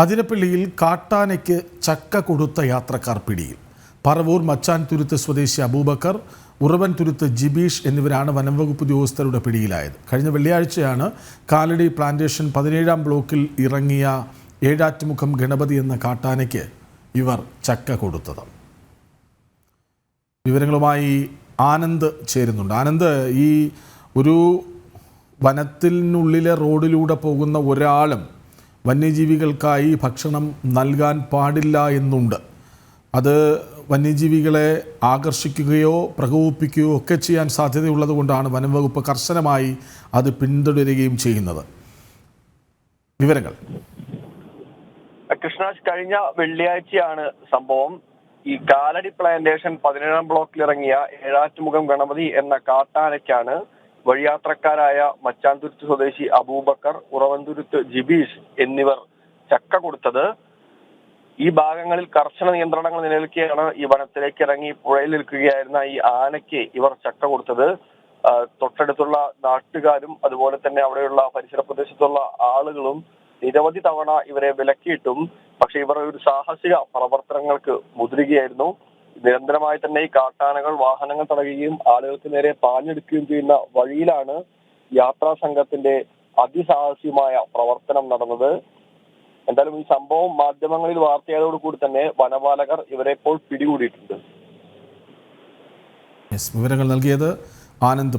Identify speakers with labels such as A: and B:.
A: അതിരപ്പള്ളിയിൽ കാട്ടാനയ്ക്ക് ചക്ക കൊടുത്ത യാത്രക്കാർ പിടിയിൽ. പറവൂർ മച്ചാൻ തുരുത്ത് സ്വദേശി അബൂബക്കർ ഉറവൻ തുരുത്ത് ജിബീഷ് എന്നിവരാണ് വനംവകുപ്പ് ഉദ്യോഗസ്ഥരുടെ പിടിയിലായത്. കഴിഞ്ഞ വെള്ളിയാഴ്ചയാണ് കാലടി പ്ലാന്റേഷൻ പതിനേഴാം ബ്ലോക്കിൽ ഇറങ്ങിയ ഏഴാറ്റുമുഖം ഗണപതി എന്ന കാട്ടാനയ്ക്ക് ഇവർ ചക്ക കൊടുത്തത്. വിവരങ്ങളുമായി ആനന്ദ് ചേരുന്നുണ്ട്. ആനന്ദ് ഈ ഒരു വനത്തിനുള്ളിലെ റോഡിലൂടെ പോകുന്ന ഒരാളും വന്യജീവികൾക്കായി ഭക്ഷണം നൽകാൻ പാടില്ല എന്നുണ്ട്. അത് വന്യജീവികളെ ആകർഷിക്കുകയോ പ്രകോപിപ്പിക്കുകയോ ഒക്കെ ചെയ്യാൻ സാധ്യതയുള്ളതുകൊണ്ടാണ് വനം വകുപ്പ് കർശനമായി അത് പിന്തുടരുകയും ചെയ്യുന്നത്. വിവരങ്ങൾ.
B: കൃഷ്ണാജ് കഴിഞ്ഞ വെള്ളിയാഴ്ചയാണ് സംഭവം. ഈ കാലടി പ്ലാന്റേഷൻ പതിനേഴാം ബ്ലോക്കിൽ ഇറങ്ങിയ ഏഴാറ്റുമുഖം ഗണപതി എന്ന കാട്ടാനയ്ക്കാണ് വഴിയാത്രക്കാരായ മച്ചാൻതുരുത്ത് സ്വദേശി അബൂബക്കർ ഉറവന്തുരുത്ത് ജിബീഷ് എന്നിവർ ചക്ക കൊടുത്തത്. ഈ ഭാഗങ്ങളിൽ കർശന നിയന്ത്രണങ്ങൾ നിലനിൽക്കുകയാണ്. ഈ വനത്തിലേക്ക് ഇറങ്ങി പുഴയിൽ നിൽക്കുകയായിരുന്ന ഈ ആനയ്ക്ക് ഇവർ ചക്ക കൊടുത്തത്. തൊട്ടടുത്തുള്ള നാട്ടുകാരും അതുപോലെ തന്നെ അവിടെയുള്ള പരിസര പ്രദേശത്തുള്ള ആളുകളും നിരവധി തവണ ഇവരെ വിലക്കിയിട്ടും പക്ഷെ ഇവർ ഒരു സാഹസിക പ്രവർത്തനങ്ങൾക്ക് മുതിരുകയായിരുന്നു. നിരന്തരമായി തന്നെ ഈ കാട്ടാനകൾ വാഹനങ്ങൾ തടയുകയും ആളുകൾക്ക് നേരെ പാഞ്ഞെടുക്കുകയും ചെയ്യുന്ന വഴിയിലാണ് യാത്രാ സംഘത്തിന്റെ അതിസാഹസ്യമായ പ്രവർത്തനം നടന്നത്. എന്തായാലും ഈ സംഭവം മാധ്യമങ്ങളിൽ വാർത്തയായതോടുകൂടി തന്നെ വനപാലകർ ഇവരെ ഇപ്പോൾ പിടികൂടിയിട്ടുണ്ട്.
A: വിവരങ്ങൾ നൽകിയത് ആനന്ദ്